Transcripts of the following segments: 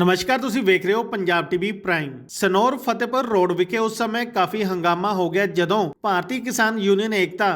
ਨਮਸਕਾਰ, ਤੁਸੀਂ ਵੇਖ ਰਹੇ ਹੋ Punjab TV prime. Sanaur Fatehpur road ਵਿਖੇ ਉਸ ਸਮੇਂ ਕਾਫੀ ਹੰਗਾਮਾ ਹੋ ਗਿਆ ਜਦੋਂ ਭਾਰਤੀ ਕਿਸਾਨ ਯੂਨੀਅਨ ਏਕਤਾ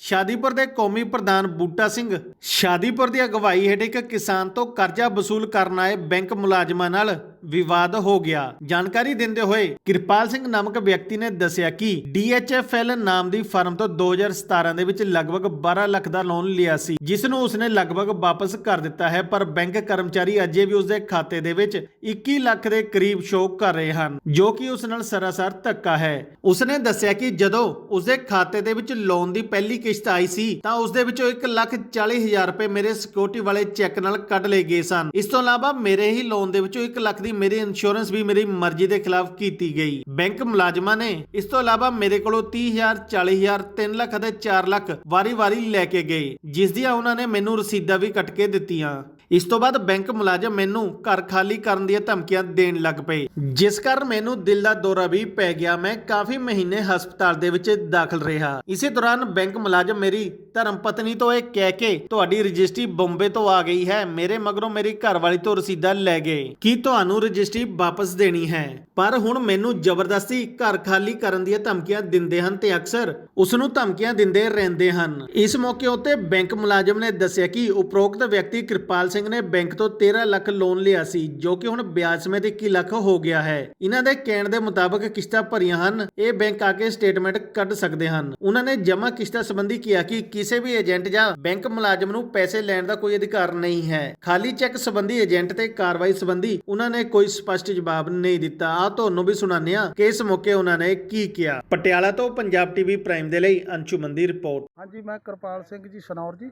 ਸ਼ਾਦੀਪੁਰ ਦੇ ਕੌਮੀ ਪ੍ਰਧਾਨ ਬੂਟਾ ਸਿੰਘ ਸ਼ਾਦੀਪੁਰ ਦੀ ਅਗਵਾਈ ਹੇਠ ਇੱਕ ਕਿਸਾਨ ਤੋਂ ਕਰਜ਼ਾ ਵਸੂਲ ਕਰਨ ਆਏ ਬੈਂਕ ਮੁਲਾਜ਼ਮਾਂ ਨਾਲ ਵਿਵਾਦ ਹੋ ਗਿਆ। ਜਾਣਕਾਰੀ ਦਿੰਦੇ ਹੋਏ ਕਿਰਪਾਲ ਸਿੰਘ ਨਾਮਕ ਵਿਅਕਤੀ ਨੇ ਦੱਸਿਆ ਕਿ DHFL ਨਾਮ ਦੀ ਫਰਮ ਤੋਂ 2017 ਦੇ ਵਿੱਚ ਲਗਭਗ 12 ਲੱਖ ਦਾ ਲੋਨ ਲਿਆ ਸੀ, ਜਿਸ ਨੂੰ ਉਸਨੇ ਲਗਭਗ ਵਾਪਸ ਕਰ ਦਿੱਤਾ ਹੈ, ਪਰ ਬੈਂਕ ਕਰਮਚਾਰੀ ਅਜੇ ਵੀ ਉਸਦੇ ਖਾਤੇ ਦੇ ਵਿੱਚ 21 ਲੱਖ ਦੇ ਕਰੀਬ ਸ਼ੋਅ ਕਰ ਰਹੇ ਹਨ, ਜੋ ਕਿ ਉਸ ਨਾਲ ਸਰਾਸਰ ਧੱਕਾ ਹੈ। ਉਸਨੇ ਦੱਸਿਆ ਕਿ ਜਦੋਂ ਉਸਦੇ ਖਾਤੇ ਦੇ ਵਿੱਚ ਲੋਨ ਦੀ ਪਹਿਲੀ ਕਿਸ਼ਤ ਆਈ ਸੀ, ਤਾਂ ਉਸਦੇ ਵਿੱਚੋਂ 1 ਲੱਖ 40 ਹਜ਼ਾਰ ਰੁਪਏ ਮੇਰੇ ਸਿਕਿਉਰਿਟੀ ਵਾਲੇ ਚੈੱਕ ਨਾਲ ਕੱਢ ਲਏ ਗਏ ਸਨ। ਇਸ ਤੋਂ ਇਲਾਵਾ ਮੇਰੇ ਹੀ ਲੋਨ ਦੇ ਵਿੱਚੋਂ 1 ਲੱਖ ਦੀ ਮੇਰੀ ਇੰਸ਼ੋਰੈਂਸ ਵੀ ਮੇਰੀ ਮਰਜ਼ੀ ਦੇ ਖਿਲਾਫ ਕੀਤੀ ਗਈ। ਬੈਂਕ ਮੁਲਾਜ਼ਮਾਂ ਨੇ ਇਸ ਤੋਂ ਇਲਾਵਾ ਮੇਰੇ ਕੋਲੋਂ 30000 40000 3 ਲੱਖ ਅਤੇ 4 ਲੱਖ ਵਾਰੀ-ਵਾਰੀ ਲੈ ਕੇ ਗਏ, ਜਿਸ ਦੀਆਂ ਉਹਨਾਂ ਨੇ ਮੈਨੂੰ ਰਸੀਦਾਂ ਵੀ ਕੱਟ ਕੇ ਦਿੱਤੀਆਂ। ਇਸ ਤੋਂ ਬਾਅਦ ਬੈਂਕ ਮੁਲਾਜ਼ਮ ਮੈਨੂੰ ਘਰ ਖਾਲੀ ਕਰਨ ਦੀਆਂ ਧਮਕੀਆਂ ਦੇਣ ਲੱਗ ਪਏ। ਜਿਸ ਕਾਰਨ ਮੈਨੂੰ ਦਿਲ ਦਾ ਦੌਰਾ ਵੀ ਪੈ ਗਿਆ। ਮੈਂ ਕਾਫੀ ਮਹੀਨੇ ਹਸਪਤਾਲ ਦੇ ਵਿੱਚ ਦਾਖਲ ਰਿਹਾ। ਇਸੇ ਦੌਰਾਨ ਬੈਂਕ ਮੁਲਾਜ਼ਮ ਮੇਰੀ ਧਰਮ ਪਤਨੀ ਤੋਂ ਇਹ ਕਹਿ ਕੇ ਤੁਹਾਡੀ ਰਜਿਸਟਰੀ ਬੰਬੇ ਤੋਂ ਆ ਗਈ ਹੈ। ਮੇਰੇ ਮਗਰੋਂ ਮੇਰੀ ਘਰਵਾਲੀ ਤੋਂ ਰਸੀਦਾ ਲੈ ਗਏ। ਕਿ ਤੁਹਾਨੂੰ ਰਜਿਸਟਰੀ ਵਾਪਸ ਦੇਣੀ ਹੈ? ਪਰ ਹੁਣ ਮੈਨੂੰ ਜ਼ਬਰਦਸਤੀ ਘਰ ਖਾਲੀ ਕਰਨ ਦੀਆਂ ਧਮਕੀਆਂ ਦਿੰਦੇ ਹਨ ਤੇ ਅਕਸਰ ਉਸ ਨੂੰ ਧਮਕੀਆਂ ਦਿੰਦੇ ਰਹਿੰਦੇ ਹਨ। ਇਸ ਮੌਕੇ ਉੱਤੇ ਬੈਂਕ ਮੁਲਾਜ਼ਮ ਨੇ ਦੱਸਿਆ ਕਿ ਉਪਰੋਕਤ ਵਿਅਕਤੀ ਕਿਰਪਾਲ ਸਿੰਘ ਨੇ ਬੈਂਕ ਤੋਂ 13 ਲੱਖ ਲੋਨ ਲਿਆ ਸੀ, ਜੋ ਕਿ ਹੁਣ ਵਿਆਜ ਸਮੇਤ 21 ਲੱਖ ਹੋ ਗਿਆ ਹੈ। ਇਹਨਾਂ ਦੇ ਕਹਿਣ ਦੇ ਮੁਤਾਬਕ ਕਿਸ਼ਤਾਂ ਭਰੀਆਂ ਹਨ, ਇਹ ਬੈਂਕ ਆ ਕੇ ਸਟੇਟਮੈਂਟ ਕੱਢ ਸਕਦੇ ਹਨ। ਉਹਨਾਂ ਨੇ ਜਮ੍ਹਾਂ ਕਿਸ਼ਤਾਂ ਸੰਬੰਧੀ ਕਿਹਾ ਕਿ ਕਿਸੇ ਵੀ ਏਜੰਟ ਜਾਂ ਬੈਂਕ ਮੁਲਾਜ਼ਮ ਨੂੰ ਪੈਸੇ ਲੈਣ ਦਾ ਕੋਈ ਅਧਿਕਾਰ ਨਹੀਂ ਹੈ। ਖਾਲੀ ਚੈੱਕ ਸੰਬੰਧੀ ਏਜੰਟ ਤੇ ਕਾਰਵਾਈ ਸੰਬੰਧੀ ਉਹਨਾਂ ਨੇ ਕੋਈ ਸਪਸ਼ਟ ਜਵਾਬ ਨਹੀਂ ਦਿੱਤਾ। ਆ ਤੁਹਾਨੂੰ ਵੀ ਸੁਣਾਉਂਦੇ ਹਾਂ ਕਿ ਇਸ ਮੌਕੇ ਉਹਨਾਂ ਨੇ ਕੀ ਕਿਹਾ। ਪਟਿਆਲਾ ਤੋਂ ਪੰਜਾਬ ਟੀਵੀ ਪ੍ਰਾਈਮ ਦੇ ਲਈ ਅੰਸ਼ੁਮਨ ਦੀ ਰਿਪੋਰਟ। ਹਾਂਜੀ, ਮੈਂ ਕਿਰਪਾਲ ਸਿੰਘ ਜੀ, ਸਨੌਰ ਜੀ।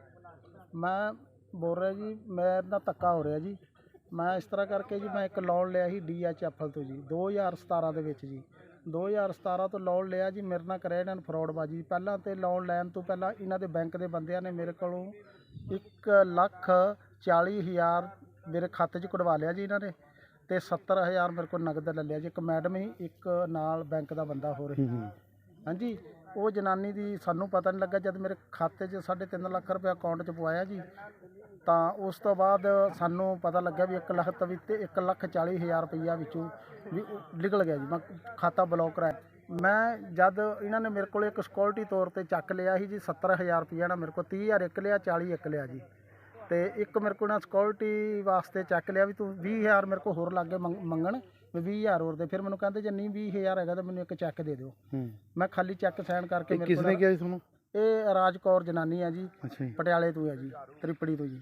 ਮੈਂ ਬੋਲ ਰਿਹਾ ਜੀ ਮੇਰੇ ਨਾਲ ਧੱਕਾ ਹੋ ਰਿਹਾ ਜੀ। ਮੈਂ ਇਸ ਤਰ੍ਹਾਂ ਕਰਕੇ ਜੀ ਮੈਂ ਇੱਕ ਲੋਨ ਲਿਆ ਸੀ ਡੀਐਚਐਫਐਲ ਤੋਂ ਜੀ 2017 ਦੇ ਵਿੱਚ ਜੀ। 2017 ਤੋਂ ਲੋਨ ਲਿਆ ਜੀ ਮੇਰੇ ਨਾਲ ਕਰਿਆ ਇਹਨਾਂ ਨੇ ਫਰਾਡਬਾਜੀ ਪਹਿਲਾਂ ਤੇ ਲੋਨ ਲੈਣ ਤੋਂ ਪਹਿਲਾਂ ਇਹਨਾਂ ਦੇ ਬੈਂਕ ਦੇ ਬੰਦਿਆਂ ਨੇ ਮੇਰੇ ਕੋਲੋਂ 1 ਲੱਖ 40 ਹਜ਼ਾਰ ਮੇਰੇ ਖਾਤੇ 'ਚ ਕਢਵਾ ਲਿਆ ਜੀ ਇਹਨਾਂ ਨੇ ਤੇ 70000 ਮੇਰੇ ਕੋਲ ਨਗਦ ਲੈ ਲਿਆ ਜੀ। ਇੱਕ ਮੈਡਮ ਹੀ ਇੱਕ ਨਾਲ ਬੈਂਕ ਦਾ ਬੰਦਾ ਹੋ ਰਿਹਾ ਹਾਂਜੀ ਉਹ ਜਨਾਨੀ ਦੀ ਸਾਨੂੰ ਪਤਾ ਨਹੀਂ ਲੱਗਾ ਜਦ ਮੇਰੇ ਖਾਤੇ 'ਚ 3.5 ਲੱਖ ਰੁਪਏ ਅਕਾਊਂਟ 'ਚ ਪਵਾਇਆ ਜੀ ਤਾਂ ਉਸ ਤੋਂ ਬਾਅਦ ਸਾਨੂੰ ਪਤਾ ਲੱਗਾ ਵੀ 1 ਲੱਖ ਤਵੀ ਤੇ 1 ਲੱਖ 40 ਹਜ਼ਾਰ ਰੁਪਈਆ ਵਿੱਚੋਂ ਵੀ ਨਿਕਲ ਗਿਆ ਜੀ। ਮੈਂ ਖਾਤਾ ਬਲੌਕ ਕਰਾਇਆ। ਮੈਂ ਜਦ ਇਹਨਾਂ ਨੇ ਮੇਰੇ ਕੋਲ ਇੱਕ ਸਿਕਿਉਰਿਟੀ ਤੌਰ ਤੇ ਚੱਕ ਲਿਆ ਸੀ ਜੀ 70000 ਰੁਪਈਆ ਨਾ ਮੇਰੇ ਕੋਲ 30000 ਇੱਕ ਲਿਆ 40 ਇੱਕ ਲਿਆ ਜੀ। ਤੇ ਇੱਕ ਮੇਰੇ ਕੋਲ ਨਾ ਸਿਕਿਉਰਿਟੀ ਵਾਸਤੇ ਚੱਕ ਲਿਆ ਵੀ ਤੂੰ 20000 ਮੇਰੇ ਕੋਲ ਹੋਰ ਲੱਗੇ ਮੰਗਣ ਵੀ 20000 ਹੋਰ ਦੇ। ਫਿਰ ਮੈਨੂੰ ਕਹਿੰਦੇ ਜੇ ਨਹੀਂ 20000 ਹੈਗਾ ਤਾਂ ਮੈਨੂੰ ਇੱਕ ਚੈੱਕ ਦੇ ਦਿਓ। ਮੈਂ ਖਾਲੀ ਚੈੱਕ ਸਾਈਨ ਕਰਕੇ ਮੇਰੇ ਕੋਲ ਕਿਹਾ ਸੀ ਤੁਹਾਨੂੰ? ਇਹ ਰਾਜਕੌਰ ਜਨਾਨੀ ਹੈ ਜੀ ਅੱਛਾ ਜੀ। ਪਟਿਆਲੇ ਤੋਂ ਹੈ ਜੀ ਤ੍ਰਿਪੜੀ ਤੋਂ ਜੀ।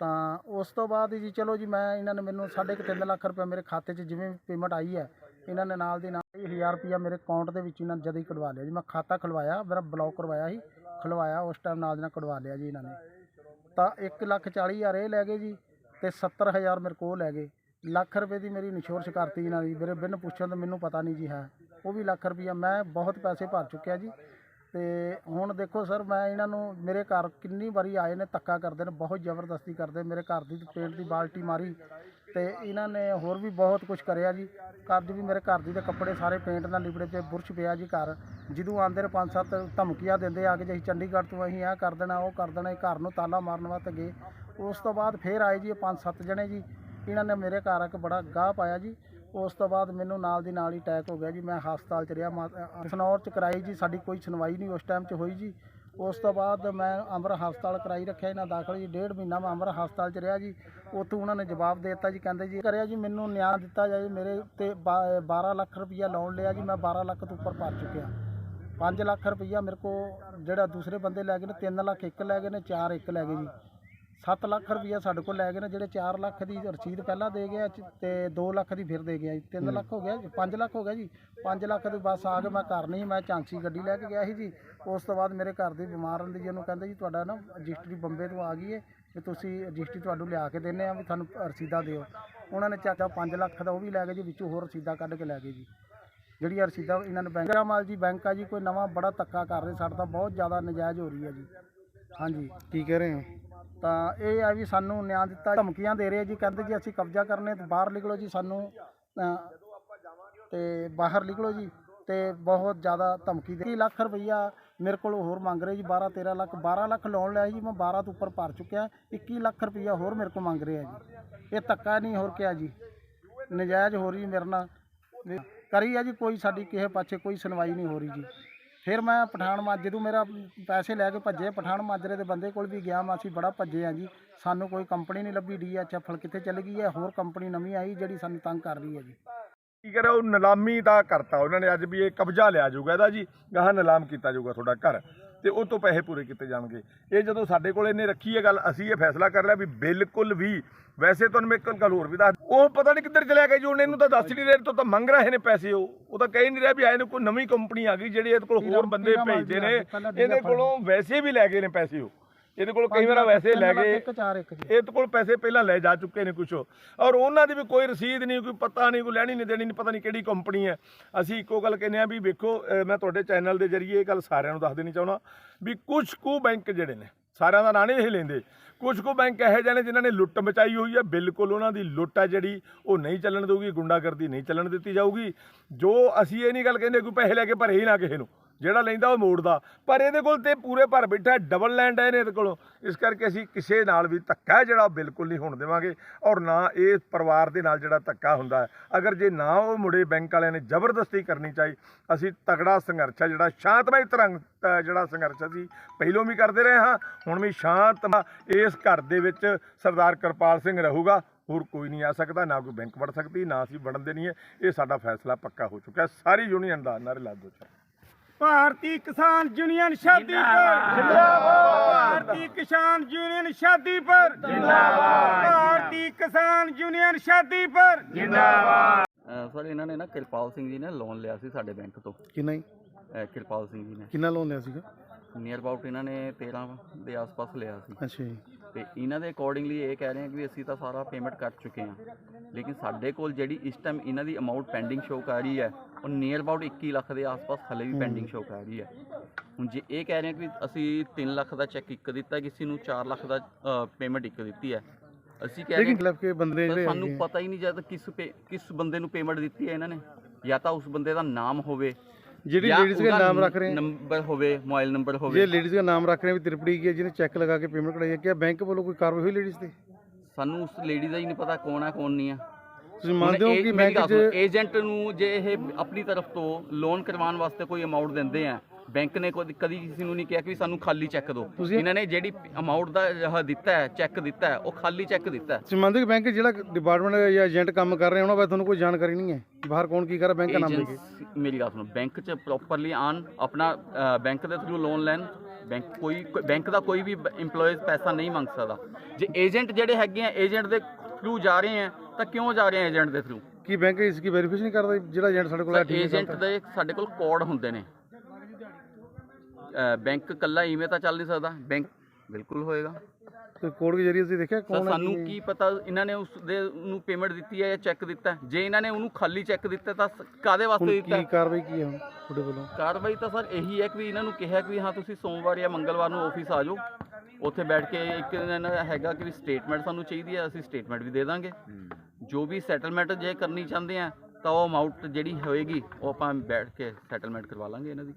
ਤਾਂ ਉਸ ਤੋਂ ਬਾਅਦ ਜੀ ਚਲੋ ਜੀ ਮੈਂ ਇਹਨਾਂ ਨੇ ਮੈਨੂੰ 3.5 ਲੱਖ ਰੁਪਏ ਮੇਰੇ ਖਾਤੇ 'ਚ ਜਿਵੇਂ ਪੇਮੈਂਟ ਆਈ ਹੈ ਇਹਨਾਂ ਨੇ ਨਾਲ ਦੀ ਨਾਲ 1000 ਰੁਪਇਆ ਮੇਰੇ ਅਕਾਊਂਟ ਦੇ ਵਿੱਚ ਇਹਨਾਂ ਨੇ ਜਦ ਹੀ ਕਢਵਾ ਲਿਆ ਜੀ। ਮੈਂ ਖਾਤਾ ਖੁਲਵਾਇਆ ਮੇਰਾ ਬਲੌਕ ਕਰਵਾਇਆ ਸੀ ਖੁਲਵਾਇਆ ਉਸ ਟਾਈਮ ਨਾਲ ਦੀ ਨਾਲ ਕਢਵਾ ਲਿਆ ਜੀ ਇਹਨਾਂ ਨੇ। ਤਾਂ 1 ਲੱਖ 40 ਹਜ਼ਾਰ ਇਹ ਲੈ ਗਏ ਜੀ ਤੇ 70000 ਮੇਰੇ ਕੋਲ ਲੈ ਗਏ। ਲੱਖ ਰੁਪਏ ਦੀ ਮੇਰੀ ਇੰਸ਼ੋਰੈਂਸ ਕਰਤੀ ਇਹਨਾਂ ਦੀ। ਮੇਰੇ ਬਿਨ ਪੁੱਛਣ ਤਾਂ ਮੈਨੂੰ ਪਤਾ ਨਹੀਂ ਜੀ ਹੈ। ਉਹ ਵੀ ਲੱਖ ਰੁਪਈਆ ਮੈਂ ਬਹੁਤ ਪੈਸੇ ਭਰ ਚੁੱਕਿਆ ਜੀ। ਤੇ ਹੁਣ ਦੇਖੋ ਸਰ, ਮੈਂ ਇਹਨਾਂ ਨੂੰ, ਮੇਰੇ ਘਰ ਕਿੰਨੀ ਵਾਰੀ ਆਏ ਨੇ, ਧੱਕਾ ਕਰਦੇ ਨੇ, ਬਹੁਤ ਜ਼ਬਰਦਸਤੀ ਕਰਦੇ, ਮੇਰੇ ਘਰ ਦੀ ਪੇਂਟ ਦੀ ਬਾਲਟੀ ਮਾਰੀ ਤੇ ਇਹਨਾਂ ਨੇ ਹੋਰ ਵੀ ਬਹੁਤ ਕੁਝ ਕਰਿਆ ਜੀ। ਘਰ ਦੀ ਵੀ ਮੇਰੇ ਘਰ ਦੀ ਦੇ ਕੱਪੜੇ ਸਾਰੇ ਪੇਂਟ ਨਾਲ ਲਿਬੜੇ ਤੇ ਬੁਰਸ਼ ਪਿਆ ਜੀ ਘਰ। ਜਦੋਂ ਆਂਦੇ ਨੇ ਪੰਜ ਸੱਤ ਧਮਕੀਆਂ ਦਿੰਦੇ ਆ ਕੇ ਜੇ ਅਸੀਂ ਚੰਡੀਗੜ੍ਹ ਤੋਂ ਅਸੀਂ ਇਹ ਕਰ ਦੇਣਾ, ਉਹ ਕਰ ਦੇਣਾ, ਇਹ ਘਰ ਨੂੰ ਤਾਲਾ ਮਾਰਨ ਵਾਸਤੇ ਗਏ। ਉਸ ਤੋਂ ਬਾਅਦ ਫੇਰ ਆਏ ਜੀ ਇਹ ਪੰਜ ਸੱਤ ਜਣੇ ਜੀ। ਇਹਨਾਂ ਨੇ ਮੇਰੇ ਘਰ ਆ ਕੇ ਬੜਾ ਗਾਹ ਪਾਇਆ ਜੀ। ਉਸ ਤੋਂ ਬਾਅਦ ਮੈਨੂੰ ਨਾਲ ਦੀ ਨਾਲ ਹੀ ਅਟੈਕ ਹੋ ਗਿਆ ਜੀ, ਮੈਂ ਹਸਪਤਾਲ 'ਚ ਰਿਹਾ, ਮਾ- ਸਨੌਰ 'ਚ ਕਰਾਈ ਜੀ, ਸਾਡੀ ਕੋਈ ਸੁਣਵਾਈ ਨਹੀਂ ਉਸ ਟਾਈਮ 'ਚ ਹੋਈ ਜੀ। ਉਸ ਤੋਂ ਬਾਅਦ ਮੈਂ ਅੰਮ੍ਰਿਤ ਹਸਪਤਾਲ ਕਰਾਈ ਰੱਖਿਆ, ਇਹਨਾਂ ਦਾਖਲ ਜੀ, ਡੇਢ ਮਹੀਨਾ ਮੈਂ ਅੰਮ੍ਰਿਤ ਹਸਪਤਾਲ 'ਚ ਰਿਹਾ ਜੀ। ਉੱਥੋਂ ਉਹਨਾਂ ਨੇ ਜਵਾਬ ਦੇ ਦਿੱਤਾ ਜੀ, ਕਹਿੰਦੇ ਜੀ, ਕਰਿਆ ਜੀ, ਮੈਨੂੰ ਨਿਆਂ ਦਿੱਤਾ ਜਾਏ, ਮੇਰੇ ਤੇ 12 ਲੱਖ ਰੁਪਈਆ ਲੋਨ ਲਿਆ ਜੀ, ਮੈਂ 12 ਲੱਖ ਤੋਂ ਉੱਪਰ ਭਰ ਚੁੱਕਿਆ। 5 ਲੱਖ ਰੁਪਈਆ ਮੇਰੇ ਕੋ ਜਿਹੜਾ ਦੂਸਰੇ ਬੰਦੇ ਲੈ ਗਏ ਨੇ 3 ਲੱਖ ਇੱਕ ਲੈ ਗਏ ਨੇ 4 ਇੱਕ ਲੈ ਗਏ ਜੀ। 7 ਲੱਖ ਰੁਪਈਆ ਸਾਡੇ ਕੋਲ ਲੈ ਗਏ ਨੇ ਜਿਹੜੇ 4 ਲੱਖ ਦੀ ਰਸੀਦ ਪਹਿਲਾਂ ਦੇ ਗਿਆ ਤੇ 2 ਲੱਖ ਦੀ ਫਿਰ ਦੇ ਗਿਆ ਜੀ। 3 ਲੱਖ ਹੋ ਗਿਆ ਜੀ 5 ਲੱਖ ਹੋ ਗਿਆ ਜੀ। 5 ਲੱਖ ਦੇ ਬਸ ਆ ਕੇ ਮੈਂ ਘਰ ਨਹੀਂ ਮੈਂ ਚਾਂਸੀ ਗੱਡੀ ਲੈ ਕੇ ਗਿਆ ਸੀ ਜੀ। ਉਸ ਤੋਂ ਬਾਅਦ ਮੇਰੇ ਘਰ ਦੀ ਬਿਮਾਰ ਰਹਿੰਦੀ ਜੀ ਉਹਨੂੰ ਕਹਿੰਦੇ ਜੀ ਤੁਹਾਡਾ ਨਾ ਰਜਿਸਟਰੀ ਬੰਬੇ ਤੋਂ ਆ ਗਈ ਹੈ ਵੀ ਤੁਸੀਂ ਰਜਿਸਟਰੀ ਤੁਹਾਨੂੰ ਲਿਆ ਕੇ ਦਿੰਨੇ ਆ ਵੀ ਤੁਹਾਨੂੰ ਰਸੀਦਾਂ ਦਿਓ। ਉਹਨਾਂ ਨੇ ਚਾਚਾ 5 ਲੱਖ ਦਾ ਉਹ ਵੀ ਲੈ ਗਏ ਜੀ ਵਿੱਚੋਂ ਹੋਰ ਰਸੀਦਾਂ ਕੱਢ ਕੇ ਲੈ ਗਏ ਜੀ। ਜਿਹੜੀਆਂ ਰਸੀਦਾਂ ਇਹਨਾਂ ਨੇ ਬੈਂਕ ਮਾਲ ਜੀ ਬੈਂਕ ਆ ਜੀ ਕੋਈ ਨਵਾਂ ਬੜਾ ਧੱਕਾ ਕਰ ਰਹੇ ਸਾਡਾ ਤਾਂ ਬਹੁਤ ਜ਼ਿਆਦਾ ਨਜਾਇਜ਼ ਹੋ ਰਹੀ ਹੈ ਜੀ। ਹਾਂਜੀ। ਕੀ ਕਹਿ ਰਹੇ ਹੋ? ਤਾਂ ਇਹ ਆ ਵੀ ਸਾਨੂੰ ਨਿਆਂ ਦਿੱਤਾ ਧਮਕੀਆਂ ਦੇ ਰਹੇ ਜੀ ਕਹਿੰਦੇ ਜੀ ਅਸੀਂ ਕਬਜ਼ਾ ਕਰਨੇ ਤੇ ਬਾਹਰ ਨਿਕਲੋ ਜੀ ਸਾਨੂੰ ਅ, ਤੇ ਬਾਹਰ ਨਿਕਲੋ ਜੀ ਤੇ ਬਹੁਤ ਜ਼ਿਆਦਾ ਧਮਕੀ ਦੇ 30 ਲੱਖ ਰੁਪਈਆ ਮੇਰੇ ਕੋਲ ਹੋਰ ਮੰਗ ਰਹੇ ਜੀ 12 13 ਲੱਖ 12 ਲੱਖ ਲੋਨ ਲਿਆ ਜੀ ਮੈਂ 12 ਤੋਂ ਉੱਪਰ ਭਰ ਚੁੱਕਿਆ 21 ਲੱਖ ਰੁਪਈਆ ਹੋਰ ਮੇਰੇ ਕੋਲ ਮੰਗ ਰਿਹਾ ਜੀ। ਇਹ ਧੱਕਾ ਨਹੀਂ ਹੋਰ ਕਿਹਾ ਜੀ। ਨਜਾਇਜ਼ ਹੋ ਰਹੀ ਮੇਰੇ ਨਾਲ। ਵੀ ਕਰੀ ਆ ਜੀ ਕੋਈ ਸਾਡੀ ਕਿਸੇ ਪਾਸੇ ਕੋਈ ਸੁਣਵਾਈ ਨਹੀਂ ਹੋ ਰਹੀ ਜੀ। ਫਿਰ ਮੈਂ ਪਠਾਨ ਮਾ ਤੋਂ ਮੇਰਾ ਪੈਸੇ ਲੈ ਕੇ ਭੱਜੇ, ਪਠਾਨ ਮਾਜਰੇ ਦੇ ਬੰਦੇ ਕੋਲ ਵੀ ਗਿਆ ਮੈਂ, ਅਸੀਂ ਬੜਾ ਭੱਜੇ ਆ ਜੀ। ਸਾਨੂੰ ਕੋਈ ਕੰਪਨੀ ਨਹੀਂ ਲੱਭੀ, ਡੀਐਚਐਫ ਕਿੱਥੇ ਚੱਲ ਗਈ ਹੈ, ਹੋਰ ਕੰਪਨੀ ਨਵੀਂ ਆਈ ਜਿਹੜੀ ਸਾਨੂੰ ਤੰਗ ਕਰ ਰਹੀ ਹੈ ਜੀ। ਕੀ ਕਰਿਆ, ਉਹ ਨਿਲਾਮੀ ਦਾ ਕਰਤਾ ਉਹਨਾਂ ਨੇ, ਅੱਜ ਵੀ ਇਹ ਕਬਜ਼ਾ ਲਿਆ ਜਾਊਗਾ ਇਹਦਾ ਜੀ, ਗਾਹ ਨਿਲਾਮ ਕੀਤਾ ਜਾਊਗਾ ਤੁਹਾਡਾ ਘਰ। ਤੇ ਉਹ ਤੋਂ ਪੈਸੇ ਪੂਰੇ ਕੀਤੇ ਜਾਣਗੇ। ਇਹ ਜਦੋਂ ਸਾਡੇ ਕੋਲ ਇਹਨੇ ਰੱਖੀ ਹੈ ਗੱਲ ਅਸੀਂ ਇਹ ਫੈਸਲਾ ਕਰ ਲਿਆ ਵੀ ਬਿਲਕੁਲ ਵੀ। ਵੈਸੇ ਤੁਹਾਨੂੰ ਮੈਂ ਇੱਕ ਗੱਲ ਹੋਰ ਵੀ ਦੱਸ ਉਹ ਪਤਾ ਨਹੀਂ ਕਿੱਧਰ ਚਲਿਆ ਗਿਆ ਜੀ ਉਹਨੇ ਇਹਨੂੰ ਤਾਂ ਦੱਸ ਨਹੀਂ ਰਹੇ ਤੋਂ ਤਾਂ ਮੰਗ ਰਹੇ ਨੇ ਪੈਸੇ ਉਹ। ਉਹ ਤਾਂ ਕਹਿ ਨਹੀਂ ਰਿਹਾ ਵੀ ਆਏ ਨੂੰ ਕੋਈ ਨਵੀਂ ਕੰਪਨੀ ਆ ਗਈ ਜਿਹੜੀ ਇਹਦੇ ਕੋਲ ਹੋਰ ਬੰਦੇ ਭੇਜਦੇ ਨੇ। ਇਹਦੇ ਕੋਲੋਂ ਵੈਸੇ ਵੀ ਲੈ ਗਏ ਨੇ ਪੈਸੇ ਉਹ। ਇਹਦੇ ਕੋਲ ਕਈ ਵਾਰ ਵੈਸੇ ਲੈ ਗਏ। ਇਹਦੇ ਕੋਲ ਪੈਸੇ ਪਹਿਲਾਂ ਲੈ ਜਾ ਚੁੱਕੇ ਨੇ ਕੁਛ। ਔਰ ਉਹਨਾਂ ਦੀ ਵੀ ਕੋਈ ਰਸੀਦ ਨਹੀਂ ਕੋਈ ਪਤਾ ਨਹੀਂ ਕੋਈ ਲੈਣੀ ਨਹੀਂ ਦੇਣੀ ਨਹੀਂ ਪਤਾ ਨਹੀਂ ਕਿਹੜੀ ਕੰਪਨੀ ਹੈ। ਅਸੀਂ ਇੱਕੋ ਗੱਲ ਕਹਿੰਦੇ ਆ ਵੀ ਵੇਖੋ ਮੈਂ ਤੁਹਾਡੇ ਚੈਨਲ ਦੇ ਜ਼ਰੀਏ ਇਹ ਗੱਲ ਸਾਰਿਆਂ ਨੂੰ ਦੱਸ ਦੇਣੀ ਚਾਹੁੰਦਾ ਵੀ ਕੁਝ ਕੁ ਬੈਂਕ ਜਿਹੜੇ ਨੇ ਸਾਰਿਆਂ ਦਾ ਨਾਂ ਨਹੀਂ ਇਹ ਲੈਂਦੇ। ਕੁਝ ਕੁ ਬੈਂਕ ਇਹੋ ਜਿਹੇ ਨੇ ਜਿਨ੍ਹਾਂ ਨੇ ਲੁੱਟ ਮਚਾਈ ਹੋਈ ਹੈ। ਬਿਲਕੁਲ ਉਹਨਾਂ ਦੀ ਲੁੱਟ ਹੈ ਜਿਹੜੀ ਉਹ ਨਹੀਂ ਚੱਲਣ ਦਊਗੀ ਗੁੰਡਾਗਰਦੀ ਨਹੀਂ ਚੱਲਣ ਦਿੱਤੀ ਜਾਊਗੀ। ਜੋ ਅਸੀਂ ਇਹ ਨਹੀਂ ਗੱਲ ਕਹਿੰਦੇ ਕੋਈ ਪੈਸੇ ਲੈ ਕੇ ਭਰੇ ਹੀ ਨਾ ਕਿਸੇ ਨੂੰ। ਜਿਹੜਾ ਲੈਂਦਾ ਉਹ ਮੋੜਦਾ। ਪਰ ਇਹਦੇ ਕੋਲ ਤੇ ਪੂਰੇ ਭਰ ਬੈਠਾ ਡਬਲ ਲੈਂਡ ਹੈ ਇਹਦੇ ਕੋਲੋਂ। ਇਸ ਕਰਕੇ ਅਸੀਂ ਕਿਸੇ ਨਾਲ ਵੀ ਧੱਕਾ ਜਿਹੜਾ ਉਹ ਬਿਲਕੁਲ ਨਹੀਂ ਹੋਣ ਦੇਵਾਂਗੇ ਔਰ ਨਾ ਇਹ ਪਰਿਵਾਰ ਦੇ ਨਾਲ ਜਿਹੜਾ ਧੱਕਾ ਹੁੰਦਾ ਹੈ। ਅਗਰ ਜੇ ਨਾ ਉਹ ਮੁੜੇ ਬੈਂਕ ਵਾਲਿਆਂ ਨੇ ਜ਼ਬਰਦਸਤੀ ਕਰਨੀ ਚਾਹੀ, ਅਸੀਂ ਤਗੜਾ ਸੰਘਰਸ਼ ਹੈ ਜਿਹੜਾ ਸ਼ਾਂਤਮਈ ਤਰੰਗ ਜਿਹੜਾ ਸੰਘਰਸ਼ ਅਸੀਂ ਪਹਿਲੋਂ ਵੀ ਕਰਦੇ ਰਹੇ ਹਾਂ, ਹੁਣ ਵੀ ਸ਼ਾਂਤ ਇਸ ਘਰ ਦੇ ਵਿੱਚ ਸਰਦਾਰ ਕਿਰਪਾਲ ਸਿੰਘ ਰਹੂਗਾ। ਹੋਰ ਕੋਈ ਨਹੀਂ ਆ ਸਕਦਾ, ਨਾ ਕੋਈ ਬੈਂਕ ਵੜ ਸਕਦੀ, ਨਾ ਅਸੀਂ ਵੜਨ ਦੇਣੀ ਹੈ। ਇਹ ਸਾਡਾ ਫੈਸਲਾ ਪੱਕਾ ਹੋ ਚੁੱਕਾ ਸਾਰੀ ਯੂਨੀਅਨ ਦਾ ਨਾਰੇ ਲਾ ਦਿਓ ਭਾਰਤੀ ਕਿਸਾਨ ਯੂਨੀਅਨ ਸ਼ਾਦੀਪੁਰ ਜਿੰਦਾਬਾਦ। ਭਾਰਤੀ ਕਿਸਾਨ ਯੂਨੀਅਨ ਸ਼ਾਦੀਪੁਰ ਜਿੰਦਾਬਾਦ। ਭਾਰਤੀ ਕਿਸਾਨ ਯੂਨੀਅਨ ਸ਼ਾਦੀਪੁਰ ਸਰ ਇਹਨਾਂ ਨੇ ਨਾ ਕਿਰਪਾਲ ਸਿੰਘ ਜੀ ਨੇ ਲੋਨ ਲਿਆ ਸੀ ਸਾਡੇ ਬੈਂਕ ਤੋਂ। ਕਿੰਨਾ ਹੀ ਅ, ਕਿਰਪਾਲ ਸਿੰਘ ਜੀ ਨੇ। ਕਿੰਨਾ ਲੋਨ ਲਿਆ ਸੀਗਾ? ਨੀਅਰ ਅਬਾਊਟ ਇਹਨਾਂ ਨੇ 13 ਦੇ ਆਸ-ਪਾਸ ਲਿਆ ਸੀ। ਅੱਛਾ ਜੀ। ਤੇ ਇਹਨਾਂ ਦੇ ਅਕੋਰਡਿੰਗਲੀ ਇਹ ਕਹਿ ਰਹੇ ਹਾਂ ਕਿ ਵੀ ਅਸੀਂ ਤਾਂ ਸਾਰਾ ਪੇਮੈਂਟ ਕਰ ਚੁੱਕੇ ਹਾਂ। ਲੇਕਿਨ ਸਾਡੇ ਕੋਲ ਜਿਹੜੀ ਇਸ ਟਾਈਮ ਇਹਨਾਂ ਦੀ ਅਮਾਉਂਟ ਪੈਂਡਿੰਗ ਸ਼ੋ ਕਰ ਰਹੀ ਹੈ ਉਹ ਨੀਅਰ ਅਬਾਊਟ 21 ਲੱਖ ਦੇ ਆਸ-ਪਾਸ ਹਲੇ ਵੀ ਪੈਂਡਿੰਗ ਸ਼ੋਅ ਕਰ ਰਹੀ ਹੈ ਹੁਣ ਜੇ ਇਹ ਕਹਿ ਰਹੇ ਕਿ ਅਸੀਂ 3 ਲੱਖ ਦਾ ਚੈੱਕ ਇੱਕ ਦਿੱਤਾ ਕਿਸੇ ਨੂੰ 4 ਲੱਖ ਦਾ ਪੇਮੈਂਟ ਇੱਕ ਦਿੱਤੀ ਹੈ ਅਸੀਂ ਕਹਿ ਲੇਕਿਨ ਕਲੱਬ ਕੇ ਬੰਦੇ ਜਿਹੜੇ ਸਾਨੂੰ ਪਤਾ ਹੀ ਨਹੀਂ ਜਦ ਕਿਸ ਕਿਸ ਬੰਦੇ ਨੂੰ ਪੇਮੈਂਟ ਦਿੱਤੀ ਹੈ ਇਹਨਾਂ ਨੇ। ਜਾਂ ਤਾਂ ਉਸ ਬੰਦੇ ਦਾ ਨਾਮ ਹੋਵੇ ਜਿਹੜੀ ਲੇਡੀਜ਼ ਦਾ ਨਾਮ ਰੱਖ ਰਹੇ ਨੰਬਰ ਹੋਵੇ ਮੋਬਾਈਲ ਨੰਬਰ ਹੋਵੇ। ਜੇ ਲੇਡੀਜ਼ ਦਾ ਨਾਮ ਰੱਖ ਰਹੇ ਵੀ ਤ੍ਰਿਪੜੀ ਕੀ ਹੈ ਜਿਹਨੇ ਚੈੱਕ ਲਗਾ ਕੇ ਪੇਮੈਂਟ ਕਰਾਈ ਹੈ ਕਿ ਬੈਂਕ ਵੱਲੋਂ ਕੋਈ ਕਾਰਵਾਈ ਹੋਈ ਲੇਡੀਜ਼ ਤੇ? ਸਾਨੂੰ ਉਸ ਲੇਡੀ ਦਾ ਹੀ ਨਹੀਂ ਪਤਾ ਕੌਣ ਹੈ ਕੌਣ ਨਹੀਂ ਹੈ ਤੁਸੀਂ ਮੰਨਦੇ ਹੋ ਕਿ ਬੈਂਕ 'ਚ ਏਜੰਟ ਨੂੰ ਜੇ ਇਹ ਆਪਣੀ ਤਰਫ ਤੋਂ ਲੋਨ ਕਰਵਾਉਣ ਵਾਸਤੇ ਕੋਈ ਅਮਾਉਂਟ ਦਿੰਦੇ ਆ ਬੈਂਕ ਨੇ ਕਦੀ ਕਦੀ ਕਿਸੇ ਨੂੰ ਨਹੀਂ ਕਿਹਾ ਕਿ ਸਾਨੂੰ ਖਾਲੀ ਚੈੱਕ ਦਿਓ। ਤੁਸੀਂ- ਇਹਨਾਂ ਨੇ ਜਿਹੜੀ ਅਮਾਉਂਟ ਦਾ ਆਹ ਦਿੱਤਾ ਹੈ ਚੈੱਕ ਦਿੱਤਾ ਹੈ ਉਹ ਖਾਲੀ ਚੈੱਕ ਦਿੱਤਾ ਹੈ। ਤੁਸੀਂ ਮੰਨਦੇ ਹੋ ਕਿ ਬੈਂਕ 'ਚ ਜਿਹੜਾ ਡਿਪਾਰਟਮੈਂਟ ਜਾਂ ਏਜੰਟ ਕੰਮ ਕਰ ਰਹੇ ਉਹਨਾਂ ਬਾਰੇ ਤੁਹਾਨੂੰ ਕੋਈ ਜਾਣਕਾਰੀ ਨਹੀਂ ਹੈ? ਬਾਹਰ ਕੌਣ ਕੀ ਕਰ ਰਿਹਾ ਬੈਂਕ ਦਾ ਨਾਮ ਲੈ ਕੇ? Agents- ਮੇਰੀ ਗੱਲ ਸੁਣੋ ਬੈਂਕ 'ਚ ਪ੍ਰੋਪਰਲੀ ਆਣ ਆਪਣਾ ਬੈਂਕ ਦੇ ਥਰੂ ਲੋਨ ਲੈਣ ਬੈਂਕ ਕੋਈ ਬੈਂਕ ਦਾ ਕੋਈ ਵੀ EMPLOYEES ਪੈਸਾ ਨਹੀਂ ਮੰਗ ਸਕਦਾ। ਜੇ ਏਜੰਟ ਜਿਹੜੇ ਹੈਗੇ ਆ ਏਜੰਟ ਦੇ ਥਰੂ ਜਾ ਰਹੇ ਆ ਤਾਂ ਕਿਉਂ ਜਾ ਰਹੇ ਆ ਏਜੰਟ ਦੇ ਥਰੂ ਕੀ ਬੈਂਕ ਇਸ ਦੀ ਵੈਰੀਫਿਕੇਸ਼ਨ ਕਰਦਾ ਜਿਹੜਾ ਏਜੰਟ ਸਾਡੇ ਕੋਲ ਹੈ ਏਜੰਟ ਦੇ ਸਾਡੇ ਕੋਲ ਕੋਡ ਹੁੰਦੇ ਨੇ। ਬੈਂਕ ਕੱਲਾ ਈਵੇਂ ਤਾਂ ਚੱਲ ਨਹੀਂ ਸਕਦਾ। ਬੈਂਕ ਬਿਲਕੁਲ ਹੋਏਗਾ। ਤੇ ਕੋਡ ਦੇ ਜਰੀਏ ਅਸੀਂ ਦੇਖਿਆ ਕੌਣ ਹੈ ਸਾਨੂੰ ਕੀ ਪਤਾ? ਇਹਨਾਂ ਨੇ ਉਸ ਦੇ ਨੂੰ ਪੇਮੈਂਟ ਦਿੱਤੀ ਹੈ ਜਾਂ ਚੈੱਕ ਦਿੱਤਾ ਹੈ? ਜੇ ਇਹਨਾਂ ਨੇ ਉਹਨੂੰ ਖਾਲੀ ਚੈੱਕ ਦਿੱਤਾ ਤਾਂ ਕਾਦੇ ਵਾਸਤੇ ਦਿੱਤਾ? ਕੀ ਹੈ? ਕਾਰਵਾਈ ਕੀ ਹੈ ਹੁਣ ਤੁਹਾਡੇ ਵੱਲੋਂ? ਕਾਰਵਾਈ ਤਾਂ ਸਰ ਇਹੀ ਹੈ ਕਿ ਵੀ ਇਹਨਾਂ ਨੂੰ ਕਿਹਾ ਕਿ ਹਾਂ ਤੁਸੀਂ ਸੋਮਵਾਰ ਜਾਂ ਮੰਗਲਵਾਰ ਨੂੰ ਆਫਿਸ ਆ ਜਾਓ। ਉੱਥੇ ਬੈਠ ਕੇ ਇੱਕ ਇਹਨਾਂ ਦਾ ਹੈਗਾ ਕਿ ਵੀ ਸਟੇਟਮੈਂਟ ਸਾਨੂੰ ਚਾਹੀਦੀ ਹੈ ਅਸੀਂ ਸਟੇਟਮੈਂਟ ਵੀ ਦੇ ਦਾਂਗੇ। ਜੋ ਵੀ ਸੈਟਲਮੈਂਟ ਜੇ ਕਰਨੀ ਚਾਹੁੰਦੇ ਆ ਤਾਂ ਉਹ ਅਮਾਉਂਟ ਜਿਹੜੀ ਹੋਏਗੀ ਉਹ ਆਪਾਂ ਬੈਠ ਕੇ ਸੈਟਲਮੈਂਟ ਕਰਵਾ ਲਾਂਗੇ ਇਹਨਾਂ ਦੀ।